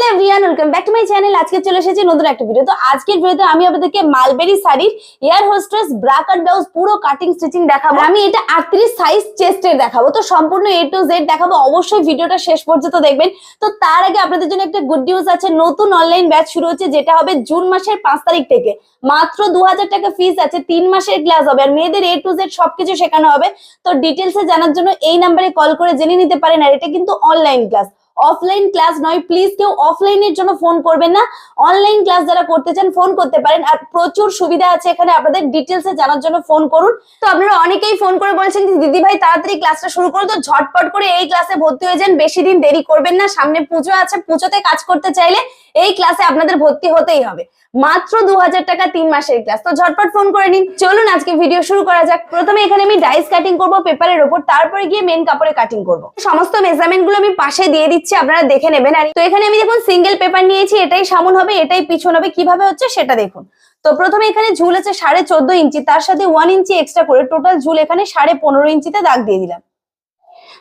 Hello everyone welcome back to my channel আজকে চলে নতুন একটা ভিডিও তো আজকের ভিডিওতে আমি আপনাদেরকে মালবেরি শাড়ির এয়ার হোস্টেস ব্লাউজ পুরো কাটিং স্টিচিং দেখাবো। আমি এটা আটত্রিশ সাইজ চেস্টের দেখাবো। তো সম্পূর্ণ এ টু জেড দেখাবো। অবশ্যই ভিডিওটা শেষ পর্যন্ত দেখবেন। তো তার আগে আপনাদের জন্য একটা গুড নিউজ আছে। নতুন অনলাইন ব্যাচ শুরু হচ্ছে, যেটা হবে জুন মাসের পাঁচ তারিখ থেকে। মাত্র দু হাজার টাকা ফিস আছে। তিন মাসের ক্লাস হবে। আর মেয়েদের এ টু জেড সবকিছু শেখানো হবে। তো ডিটেলসে জানার জন্য এই নাম্বারে কল করে জেনে নিতে পারেন। আর এটা কিন্তু অনলাইন ক্লাস অফলাইন ক্লাস নয় প্লিজ কেউ অফলাইনের জন্য ফোন করবেন না। অনলাইন ক্লাস যারা করতে চান ফোন করতে পারেন। আর প্রচুর সুবিধা আছে এখানে, আপনাদের ডিটেলসে জানার জন্য ফোন করুন। তো আপনারা অনেকেই ফোন করে বলছেন যে, দিদি ভাই, তাড়াতাড়ি ক্লাসটা শুরু করুন তো ঝটপট করে এই ক্লাসে ভর্তি হয়ে যান, বেশি দিন দেরি করবেন না, সামনে পুজো আছে, পুজোতে কাজ করতে চাইলে এই ক্লাসে আপনাদের ভর্তি হতেই হবে। মাত্র দু হাজার টাকা তিন মাসের ক্লাস তো ঝটপট ফোন করে নিন। চলুন আজকে ভিডিও শুরু করা যাক। প্রথমে এখানে আমি ডাইস কাটিং করব পেপারের ওপর তারপরে গিয়ে মেন কাপড়ে কাটিং করব। সমস্ত মেজারমেন্টগুলো আমি পাশে দিয়ে দিচ্ছি, আপনারা দেখে নেবেন। আর তো এখানে আমি দেখুন সিঙ্গেল পেপার নিয়েছি, এটাই সামন হবে, এটাই পিছন হবে। কীভাবে হচ্ছে সেটা দেখুন। তো প্রথমে এখানে ঝুল আছে সাড়ে চোদ্দ ইঞ্চি, তার সাথে ওয়ান ইঞ্চি এক্সট্রা করে টোটাল ঝুল এখানে সাড়ে পনেরো ইঞ্চিতে দাগ দিয়ে দিলাম।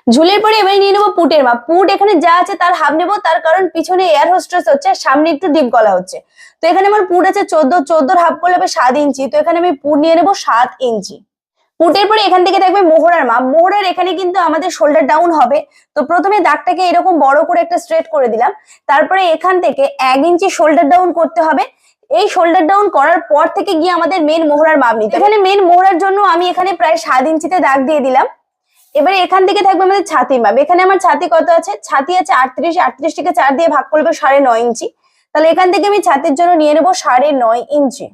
ঝুলের পরে এবারে নিয়ে নেব পুটের মাপ। পুট এখানে যা আছে তার হাফ নেব, তার কারণ পিছনে এয়ার হোস্টেস হচ্ছে, আর সামনে একটু ডিপ গলা হচ্ছে। তো এখানে আমার পুট আছে চোদ্দ, চোদ্দোর হাফ করলে সাত ইঞ্চি। তো এখানে আমি পুট নিয়ে নেব সাত ইঞ্চি। পুটের পরে এখান থেকে থাকবে মোহরার মাপ। মোহরার এখানে কিন্তু আমাদের শোল্ডার ডাউন হবে। তো প্রথমে দাগটাকে এরকম বড় করে একটা স্ট্রেট করে দিলাম। তারপরে এখান থেকে এক ইঞ্চি শোল্ডার ডাউন করতে হবে। এই শোল্ডার ডাউন করার পর থেকে গিয়ে আমাদের মেন মোহরার মাপ নিতে। এখানে মেন মোহরার জন্য আমি এখানে প্রায় সাত ইঞ্চিতে দাগ দিয়ে দিলাম। এবারে এখান থেকে থাকবে আমাদের ছাতি মাপ। এখানে আমার ছাতি কত আছে? ছাতি আছে আটত্রিশ আটত্রিশ থেকে চার দিয়ে ভাগ করবে সাড়ে নয় ইঞ্চি। তাহলে এখান থেকে আমি ছাতির জন্য নিয়ে নেব সাড়ে নয় ইঞ্চি।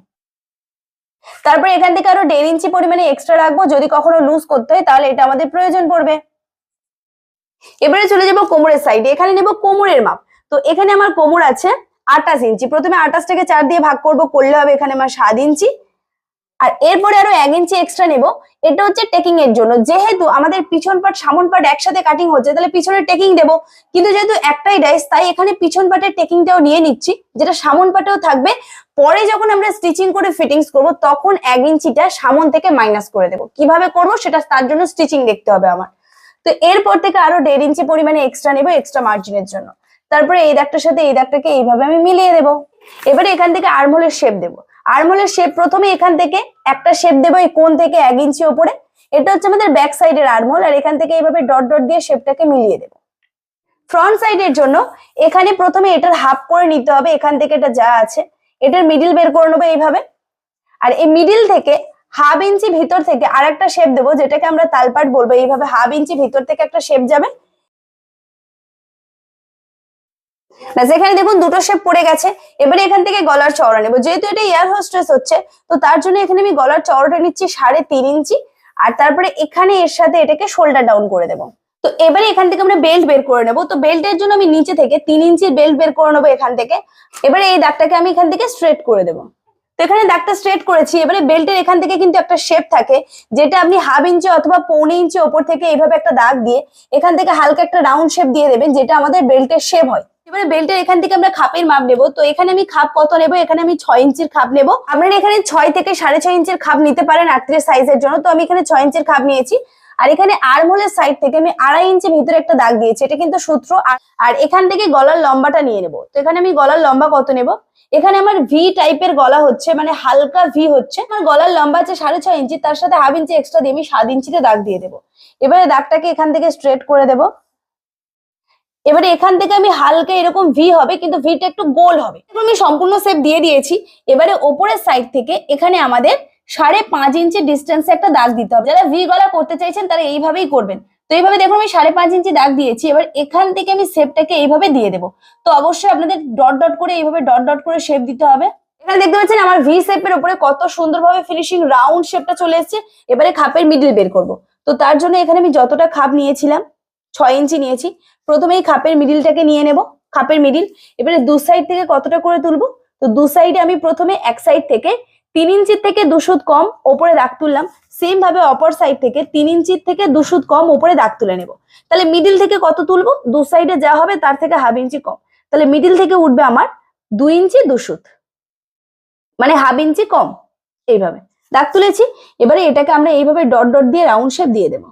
তারপরে এখান থেকে আরও দেড় ইঞ্চি পরিমাণে এক্সট্রা রাখব। যদি কখনো লুজ করতে হয়, তাহলে এটা আমাদের প্রয়োজন পড়বে। এবারে চলে যাব কোমরের সাইডে এখানে নেব কোমরের মাপ। তো এখানে আমার কোমর আছে আটাশ ইঞ্চি। প্রথমে আটাশ থেকে চার দিয়ে ভাগ করব, করলে হবে এখানে আমার সাত ইঞ্চি। আর এরপরে আরও এক ইঞ্চি এক্সট্রা নেব। এটা হচ্ছে টেকিং এর জন্য। যেহেতু আমাদের পিছন পাট সামন পাট একসাথে কাটিং হচ্ছে, তাহলে পিছনে টেকিং দেব। কিন্তু যেহেতু একটাই ডাইস তাই এখানে পিছন পাটের টেকিংটাও নিয়ে নিচ্ছি, যেটা সামন পাটেও থাকবে। পরে যখন আমরা স্টিচিং করে ফিটিংস করব, তখন এক ইঞ্চিটা সামন থেকে মাইনাস করে দেব। কীভাবে করব, সেটা তার জন্য স্টিচিং দেখতে হবে আমার। তো এরপর থেকে আরও দেড় ইঞ্চি পরিমাণে এক্সট্রা নেব এক্সট্রা মার্জিনের জন্য। তারপরে এই দাগটার সাথে এই দাগটাকে এইভাবে আমি মিলিয়ে দেব। এবারে এখান থেকে আর্মহোলের শেপ দেবো। আর্মহোলের শেপ প্রথমে এখান থেকে একটা শেপ দেবো এই কোন থেকে এক ইঞ্চি ওপরে এটা হচ্ছে আমাদের ব্যাক সাইডের আর্মহোল আর এখান থেকে এইভাবে ডট ডট দিয়ে শেপটাকে মিলিয়ে দেবো। ফ্রন্ট সাইডের জন্য এখানে প্রথমে এটার হাফ করে নিতে হবে, এখান থেকে এটা যা আছে, এটার মিডিল বের করে নেব এইভাবে। আর এই মিডিল থেকে হাফ ইঞ্চি ভিতর থেকে আর একটা শেপ দেবো, যেটাকে আমরা তালপাট বলব। এইভাবে হাফ ইঞ্চি ভিতর থেকে একটা শেপ যাবে ব্যাস এখানে দেখুন দুটো শেপ পড়ে গেছে, এবারে এখান থেকে গলার চওড়া নেব। যেহেতু এটা এয়ার হোস্টেস হচ্ছে, তো তার জন্য এখানে আমি গলার চওড়াটা নিচ্ছি সাড়ে তিন ইঞ্চি, আর তারপরে এখানে এর সাথে এটাকে শোল্ডার ডাউন করে দেবো। তো এবারে এখান থেকে আমরা বেল্ট বের করে নেব। তো বেল্টের জন্য আমি নিচে থেকে তিন ইঞ্চির বেল্ট বের করে নেব এখান থেকে। এবারে এই দাগটাকে আমি এখান থেকে স্ট্রেট করে দেবো। তো এখানে দাগটা স্ট্রেট করেছি। এবারে বেল্টের এখান থেকে কিন্তু একটা শেপ থাকে, যেটা আপনি হাফ ইঞ্চি অথবা পৌনে ইঞ্চি ওপর থেকে এইভাবে একটা দাগ দিয়ে এখান থেকে হালকা একটা রাউন্ড শেপ দিয়ে দেবেন, যেটা আমাদের বেল্টের শেপ হয়। এবারে বেল্টের এখান থেকে আমরা খাপের মাপ নেব। তো এখানে আমি খাপ কত নেব? এখানে আমি ছয় ইঞ্চির খাপ নেব। আপনারা এখানে ছয় থেকে সাড়ে ছয় ইঞ্চির খাপ নিতে পারেন আটত্রিশ সাইজের জন্য। তো আমি এখানে ছয় ইঞ্চির খাপ নিয়েছি। আর এখানে আর্মহোলের সাইড থেকে আমি আড়াই ইঞ্চি ভিতরে একটা দাগ দিয়েছি। এটা কিন্তু সূত্র। আর- এখান থেকে গলার লম্বাটা নিয়ে নেব। তো এখানে আমি গলার লম্বা কত নেব? এখানে আমার ভি টাইপের গলা হচ্ছে মানে হালকা ভি হচ্ছে। আমার গলার লম্বা আছে সাড়ে ছয় ইঞ্চি, তার সাথে হাফ ইঞ্চি এক্সট্রা দিয়ে আমি সাত ইঞ্চিতে দাগ দিয়ে দেবো। এবারে দাগটাকে এখান থেকে স্ট্রেট করে দেবো। এবারে এখান থেকে আমি হালকা এরকম ভি হবে, কিন্তু ভিটা একটু গোল হবে। আমি সম্পূর্ণ শেপ দিয়ে দিয়েছি। এবারে ওপরের সাইড থেকে এখানে আমাদের সাড়ে পাঁচ ইঞ্চি ডিস্টেন্সে একটা দাগ দিতে হবে। যারা ভি গলা করতে চাইছেন, তারা এইভাবেই করবেন। তো এইভাবে দেখুন, আমি সাড়ে পাঁচ ইঞ্চি দাগ দিয়েছি। এবার এখান থেকে আমি শেপটাকে এইভাবে দিয়ে দেবো। তো অবশ্যই আপনাদের ডট ডট করে এইভাবে ডট ডট করে শেপ দিতে হবে। এখানে দেখতে পাচ্ছেন, আমার ভি শেপের উপরে কত সুন্দরভাবে ফিনিশিং রাউন্ড শেপটা চলে এসেছে। এবারে খাপের মিডিল বের করব। তো তার জন্য এখানে আমি যতটা খাপ নিয়েছিলাম ছয় ইঞ্চি নিয়েছি। প্রথমে এই খাপের মিডিলটাকে নিয়ে নেব। খাপের মিডিল এবারে দু সাইড থেকে কতটা করে তুলবো? তো দু সাইডে আমি প্রথমে এক সাইড থেকে তিন ইঞ্চির থেকে দুশুদ কম ওপরে দাগ তুললাম। সেম ভাবে অপর সাইড থেকে তিন ইঞ্চির থেকে দুশুদ কম ওপরে দাগ তুলে নেব। তাহলে মিডিল থেকে কত তুলবো? দু সাইডে যা হবে তার থেকে হাফ ইঞ্চি কম। তাহলে মিডিল থেকে উঠবে আমার দুই ইঞ্চি দুশুদ মানে হাফ ইঞ্চি কম। এইভাবে। দাগ তুলেছি। এবারে এটাকে আমরা এইভাবে ডট ডট দিয়ে রাউন্ড শেপ দিয়ে দেবো।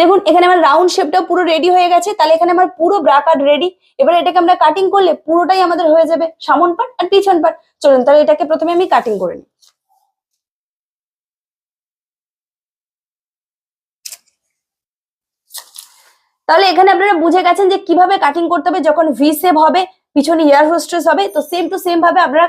দেখুন, এখানে আমার রাউন্ড শেপটা পুরো রেডি হয়ে গেছে। তাহলে এখানে আমার পুরো ব্রা রেডি এবার এটাকে আমরা কাটিং করলে পুরোটাই আমাদের হয়ে যাবে সামন পাট আর পিছন পাট চলুন, তাহলে এটাকে প্রথমে আমি কাটিং করে নিই। তাহলে এখানে আপনারা বুঝে গেছেন যে কীভাবে কাটিং করতে হবে যখন ভি শেপ হবে, পিছনে ইয়ার হোস্টেস হবে, তো সেম টু সেম ভাবে আপনারা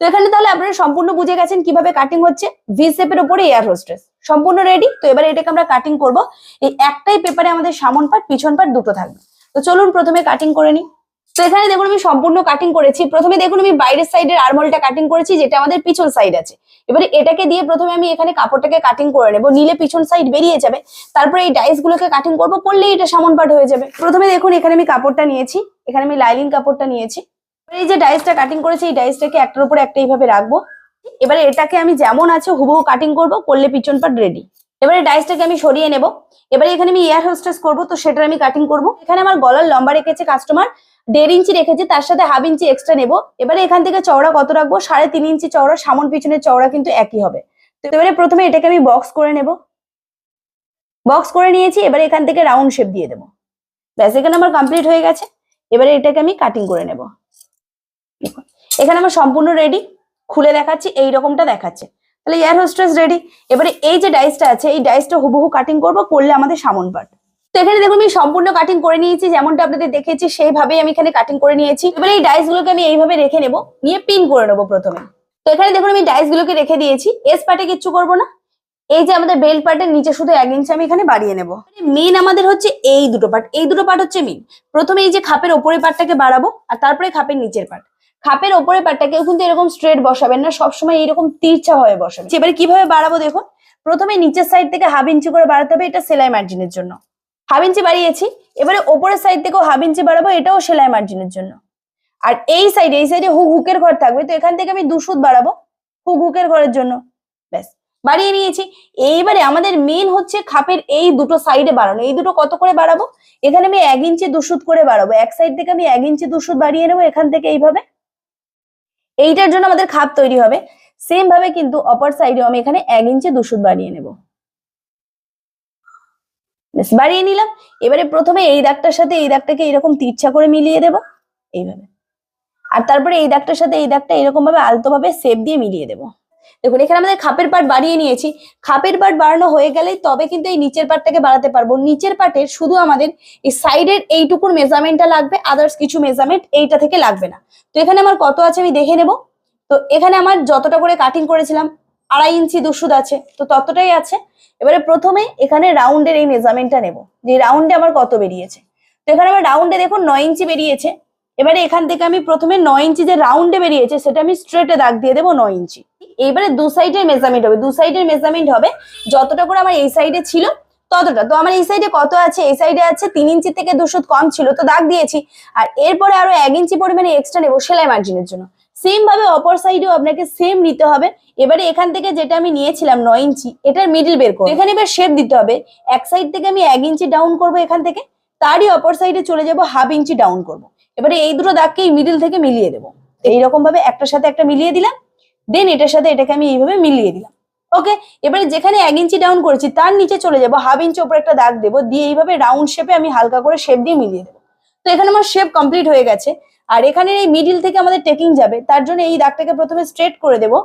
তো এখানে তাহলে আপনারা সম্পূর্ণ বুঝে গেছেন কীভাবে কাটিং হচ্ছে। ভি শেপের উপরে এয়ার হোস্টেস সম্পূর্ণ রেডি তো এবার এটাকে আমরা কাটিং করব। এই একটাই পেপারে আমাদের সামন পাট পিছন পাট দুটো থাকবে। তো চলুন প্রথমে কাটিং করে নিই। তো এখানে দেখুন আমি সম্পূর্ণ কাটিং করেছি। প্রথমে দেখুন আমি বাইরের সাইডের আরমোলটা কাটিং করেছি, যেটা আমাদের পিছন সাইড আছে। এবারে এটাকে দিয়ে প্রথমে আমি এখানে কাপড়টাকে কাটিং করে নেব। নিলে পিছন সাইড বেরিয়ে যাবে। তারপরে এই ডাইস গুলোকে কাটিং করব করলেই এটা সামন পাট হয়ে যাবে। প্রথমে দেখুন এখানে আমি কাপড়টা নিয়েছি। এখানে আমি লাইলিন কাপড়টা নিয়েছি। এই যে ডাইসটা কাটিং করেছি, এই ডাইসটাকে একটার উপরে একটা এইভাবে রাখব। এবারে এটাকে আমি যেমন আছে হুবহু কাটিং করব, করলে পিছন পাট রেডি এবারে ডাইসটাকে আমি সরিয়ে নেব। এবারে এখানে আমি এয়ার হোস্টেস করব, তো সেটার আমি কাটিং করব। এখানে আমার গলার লম্বা রেখেছে কাস্টমার দেড় ইঞ্চি রেখেছে, তার সাথে হাফ ইঞ্চি এক্সট্রা নেব। এবারে এখান থেকে চওড়া কত রাখব? সাড়ে তিন ইঞ্চি চওড়া, সামন পিছনের চওড়া কিন্তু একই হবে। তো এবারে প্রথমে এটাকে আমি বক্স করে নেব। বক্স করে নিয়েছি, এবারে এখান থেকে রাউন্ড শেপ দিয়ে দেবো। ব্যাস, এখানে আমার কমপ্লিট হয়ে গেছে। এবারে এটাকে আমি কাটিং করে নেব। এখানে আমার সম্পূর্ণ রেডি খুলে দেখাচ্ছি, এই রকমটা দেখাচ্ছে। তাহলে এয়ার হোস্টেস রেডি এবারে এই যে ডাইসটা আছে, এই ডাইসটা হুবহু কাটিং করব, করলে আমাদের সামন পাট তো এখানে দেখুন, আমি সম্পূর্ণ কাটিং করে নিয়েছি, যেমনটা আপনাদের দেখেছি, সেইভাবেই আমি এখানে কাটিং করে নিয়েছি। এবারে এই ডাইস গুলোকে আমি এইভাবে রেখে নেব, নিয়ে পিন করে নেব প্রথমে। তো এখানে দেখুন, আমি ডাইস গুলোকে রেখে দিয়েছি এস পার্টে কিচ্ছু করব না। এই যে আমাদের বেল্ট পার্টের নিচে শুধু এক ইঞ্চি আমি এখানে বাড়িয়ে নেব। মেন আমাদের হচ্ছে এই দুটো পার্ট এই দুটো পার্ট হচ্ছে মেন প্রথমে এই যে খাপের ওপরের পার্টটাকে বাড়াবো, আর তারপরে খাপের নিচের পার্ট খাপের ওপরের পার্টটাকেও কিন্তু এরকম স্ট্রেট বসাবেন না, সবসময় এইরকম তিরছা হয়ে বসাবেন। এবারে কীভাবে বাড়াবো দেখুন? প্রথমে নিচের সাইড থেকে হাফ ইঞ্চি করে বাড়াতে হবে, এটা সেলাই মার্জিনের জন্য। হাফ ইঞ্চি বাড়িয়েছি, এবারে ওপরের সাইড থেকেও হাফ ইঞ্চি বাড়াবো, এটাও সেলাই মার্জিনের জন্য। আর এই সাইডে এই সাইডে হুক হুকের ঘর থাকবে, তো এখান থেকে আমি দুশুদ বাড়াবো হুক হুকের ঘরের জন্য। ব্যাস, বাড়িয়ে নিয়েছি। এইবারে আমাদের মেন হচ্ছে খাপের এই দুটো সাইডে বাড়ানো। এই দুটো কত করে বাড়াবো? এখানে আমি এক ইঞ্চি দুশুদ করে বাড়াবো। এক সাইড থেকে আমি এক ইঞ্চি দুশুদ বাড়িয়ে নেব এখান থেকে এইভাবে। এইটার জন্য আমাদের খাপ তৈরি হবে। সেম ভাবে কিন্তু অপর সাইডে আমি এখানে এক ইঞ্চে দুশুদ বাড়িয়ে নেব। বাড়িয়ে নিলাম। এবারে প্রথমে এই দাগটার সাথে এই দাগটাকে এরকম তিরছা করে মিলিয়ে দেব, এইভাবে। আর তারপরে এই দাগটার সাথে এই দাগটা এরকম ভাবে আলতো ভাবে সেপ দিয়ে মিলিয়ে দেবো। দেখুন, এখানে আমাদের খাপের পার্ট বাড়িয়ে নিয়েছি। খাপের পার্ট বাড়ানো হয়ে গেলেই তবে কিন্তু এই নিচের পার্টটাকে বাড়াতে পারব। নিচের পার্টের শুধু আমাদের এই সাইডের এইটুকুর মেজারমেন্টটা লাগবে আদার্স কিছু মেজারমেন্ট এইটা থেকে লাগবে না। তো এখানে আমার কত আছে আমি দেখে নেব। তো এখানে আমার যতটা করে কাটিং করেছিলাম, আড়াই ইঞ্চি দুশুদ আছে। তো ততটাই আছে। এবারে প্রথমে এখানে রাউন্ডের এই মেজারমেন্টটা নেব। যে রাউন্ডে আমার কত বেরিয়েছে। তো এখানে আমার রাউন্ডে দেখুন, নয় ইঞ্চি বেরিয়েছে। এবারে এখান থেকে আমি প্রথমে নয় ইঞ্চি যে রাউন্ডে বেরিয়েছে, সেটা আমি স্ট্রেটে দাগ দিয়ে দেবো নয় ইঞ্চি। এবারে দু সাইডের মেজারমেন্ট হবে, দু সাইডের মেজারমেন্ট হবে, যতটা করে আমার এই সাইডে ছিল, ততটা। তো আমার এই সাইডে কত আছে? এই সাইডে আছে তিন ইঞ্চি থেকে দুশো কম ছিল, তো দাগ দিয়েছি। আর এরপরে আরও এক ইঞ্চি পরিমাণে এক্সট্রা নেব সেলাই মার্জিনের জন্য। সেম ভাবে অপর সাইডেও আপনাকে সেম নিতে হবে। এবারে এখান থেকে যেটা আমি নিয়েছিলাম নয় ইঞ্চি, এটার মিডিল বের করব। এখানে এবার শেপ দিতে হবে। এক সাইড থেকে আমি এক ইঞ্চি ডাউন করব এখান থেকে, তারই অপর সাইডে চলে যাব হাফ ইঞ্চি ডাউন করব। এবারে এই দুটো দাগকে এই মিডিল থেকে মিলিয়ে দেবো। এইরকম ভাবে একটার সাথে একটা মিলিয়ে দিলাম। দেন এটার সাথে এটাকে আমি এইভাবে মিলিয়ে দিলাম। ওকে এবারে যেখানে এক ইঞ্চি ডাউন করেছি, তার নিচে চলে যাব হাফ ইঞ্চি ওপরে একটা দাগ দেবো, দিয়ে এইভাবে রাউন্ড শেপে আমি হালকা করে শেপ দিয়ে মিলিয়ে দেবো। তো এখানে আমার শেপ কমপ্লিট হয়ে গেছে। আর এখানে এই মিডিল থেকে আমাদের টেকিং যাবে, তার জন্য এই দাগটাকে প্রথমে স্ট্রেট করে দেবো।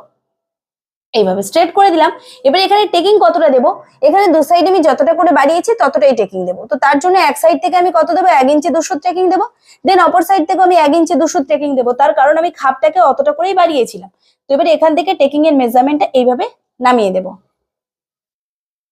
এইভাবে স্ট্রেট করে দিলাম। এবার এখানে টেকিং কতটা দেবো? এখানে দু সাইডে আমি যতটা করে বাড়িয়েছি, ততটাই টেকিং দেবো। তো তার জন্য এক সাইড থেকে আমি কত দেবো? এক ইঞ্চি দুশো ট্রেকিং দেবো। দেন অপর সাইড থেকে আমি এক ইঞ্চি দুশো ট্রেকিং দেবো। তার কারণ আমি খাপটাকে অতটা করেই বাড়িয়েছিলাম। তো এবার এখান থেকে টেকিং এর মেজারমেন্টটা এইভাবে নামিয়ে দেবো।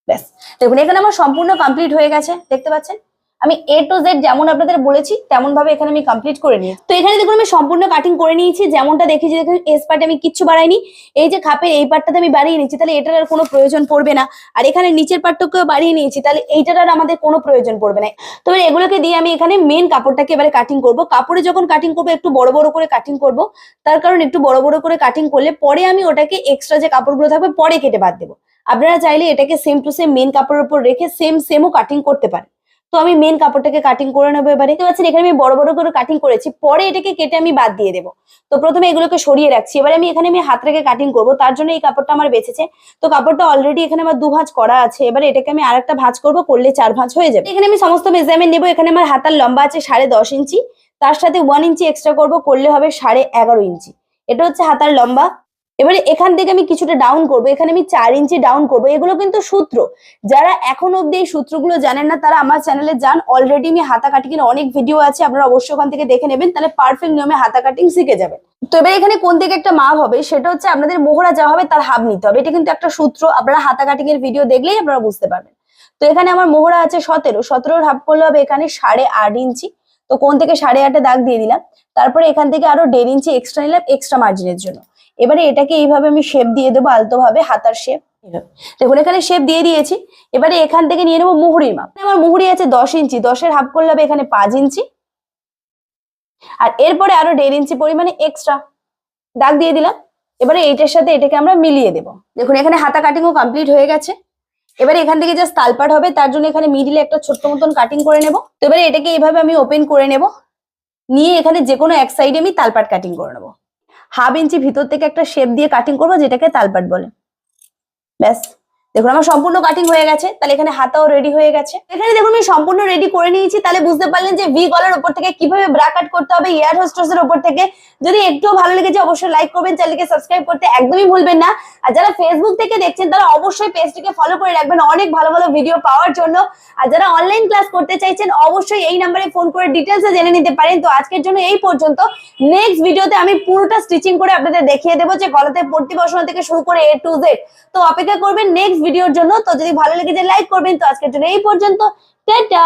ব্যাস। দেখুন, এখানে আমার সম্পূর্ণ কমপ্লিট হয়ে গেছে। দেখতে পাচ্ছেন? আমি এ টু জেড যেমন আপনাদের বলেছি তেমন ভাবে এখানে আমি কমপ্লিট করে নিয়েছি। তো এখানে দেখুন, আমি সম্পূর্ণ কাটিং করে নিয়েছি, যেমনটা দেখেছি দেখুন এস পার্টে আমি কিচ্ছু বাড়াইনি। এই যে খাপের এই পার্টটাতে আমি বাড়িয়ে নিয়েছি, তাহলে এটার আর কোনো প্রয়োজন পড়বে না। আর এখানে নিচের পার্টটাকেও বাড়িয়ে নিয়েছি, তাহলে এইটার আর আমাদের কোনো প্রয়োজন পড়বে না। তো এবার এগুলোকে দিয়ে আমি এখানে মেন কাপড়টাকে এবারে কাটিং করব। কাপড়ে যখন কাটিং করব, একটু বড় বড় করে কাটিং করব, তার কারণ একটু বড় বড় করে কাটিং করলে পরে আমি ওটাকে এক্সট্রা যে কাপড়গুলো থাকবে, পরে কেটে বাদ দেবো। আপনারা চাইলে এটাকে সেম টু সেম মেন কাপড়ের উপর রেখে সেম সেমও কাটিং করতে পারেন। তো আমি মেন কাপড়টাকে কাটিং করে নেব এবারে। দেখতে পাচ্ছেন, এখানে আমি বড় বড় করে কাটিং করেছি। পরে এটাকে কেটে আমি বাদ দিয়ে দেবো। তো প্রথমে এগুলোকে সরিয়ে রাখছি। এবারে আমি এখানে আমি হাত রেখে কাটিং করব। তার জন্য এই কাপড়টা আমার বেঁচেছে। তো কাপড়টা অলরেডি এখানে আমার দু ভাঁজ করা আছে। এবারে এটাকে আমি আরেকটা ভাঁজ করব, করলে চার ভাঁজ হয়ে যাবে। এখানে আমি সমস্ত মেজারমেন্ট নেব। এখানে আমার হাতার লম্বা আছে সাড়ে দশ ইঞ্চি। তার সাথে ওয়ান ইঞ্চি এক্সট্রা করব। করলে হবে সাড়ে এগারো ইঞ্চি। এটা হচ্ছে হাতার লম্বা। এবারে এখান থেকে আমি কিছুটা ডাউন করব, এখানে আমি চার ইঞ্চি ডাউন করব, এগুলো কিন্তু সূত্র। যারা এখন অব্দি এই সূত্রগুলো জানেন না, তারা আমার চ্যানেলে যান। অলরেডি আমি হাতা কাটিং এর অনেক ভিডিও আছে, আপনারা অবশ্যই ওখান থেকে দেখে নেবেন, তাহলে পারফেক্ট নিয়মে হাতা কাটিং শিখে যাবেন। তো এবার এখানে কোন দিকে একটা মাপ হবে, সেটা হচ্ছে আপনাদের মোহরা যা হবে, তার হাফ নিতে হবে। এটা কিন্তু একটা সূত্র, আপনারা হাতা কাটিং এর ভিডিও দেখলেই আপনারা বুঝতে পারবেন। তো এখানে আমার মোহরা আছে সতেরো, সতেরোর হাফ করলে হবে এখানে সাড়ে আট ইঞ্চি তো কোন থেকে সাড়ে আটে দাগ দিয়ে দিলাম, তারপরে এখান থেকে আরও দেড় ইঞ্চি এক্সট্রা নিলাম এক্সট্রা মার্জিনের জন্য। এবারে এটাকে এইভাবে আমি শেপ দিয়ে দেবো আলতো ভাবে হাতার শেপ দেখুন, এখানে শেপ দিয়ে দিয়েছি। এবারে এখান থেকে নিয়ে নেব মুহুরির মাপ। আমার মুহুরি আছে দশ ইঞ্চি, দশের হাফ করলে হবে এখানে পাঁচ ইঞ্চি। আর এরপরে আরও দেড় ইঞ্চি পরিমাণে এক্সট্রা দাগ দিয়ে দিলাম। এবারে এইটার সাথে এটাকে আমরা মিলিয়ে দেবো। দেখুন, এখানে হাতা কাটিংও কমপ্লিট হয়ে গেছে। এবারে এখান থেকে জাস্ট তালপাট হবে, তার জন্য এখানে মিডিলে একটা ছোট্ট মতন কাটিং করে নেব। তো এবারে এটাকে এইভাবে আমি ওপেন করে নেব। নিয়ে এখানে যে কোনো এক সাইডে আমি তালপাট কাটিং করে নেব। হাফ ইঞ্চি ভিতর থেকে একটা শেপ দিয়ে কাটিং করব যেটাকে তালপাট বলে। ব্যাস। দেখুন, আমার সম্পূর্ণ কাটিং হয়ে গেছে, তাহলে এখানে হাতাও রেডি হয়ে গেছে। এখানে দেখুন, আমি সম্পূর্ণ রেডি করে নিয়েছি, তাহলে বুঝতে পারলেন যে ভি গলার উপর থেকে কীভাবে ব্রা কাট করতে হবে এয়ার হোস্টেস এর উপর থেকে। যদি একটুও ভালো লেগেছে, অবশ্যই লাইক করবেন, চ্যানেলকে সাবস্ক্রাইব করতে একদমই ভুলবেন না। আর যারা ফেসবুক থেকে দেখছেন, তারা অবশ্যই পেজটিকে ফলো করে রাখবেন অনেক ভালো ভালো ভিডিও পাওয়ার জন্য। আর যারা অনলাইন ক্লাস করতে চাইছেন, অবশ্যই এই নাম্বারে ফোন করে ডিটেলস জেনে নিতে পারেন। তো আজকের জন্য এই পর্যন্ত। নেক্সট ভিডিওতে আমি পুরোটা স্টিচিং করে আপনাদের দেখিয়ে দেবো যে গলাতে পট্টি বসানো থেকে শুরু করে এ টু জেড তো অপেক্ষা করবেন নেক্সট ভিডিওর জন্য। তো যদি ভালো লেগে যায় লাইক করবেন। তো আজকের জন্য এই পর্যন্ত। টাটা!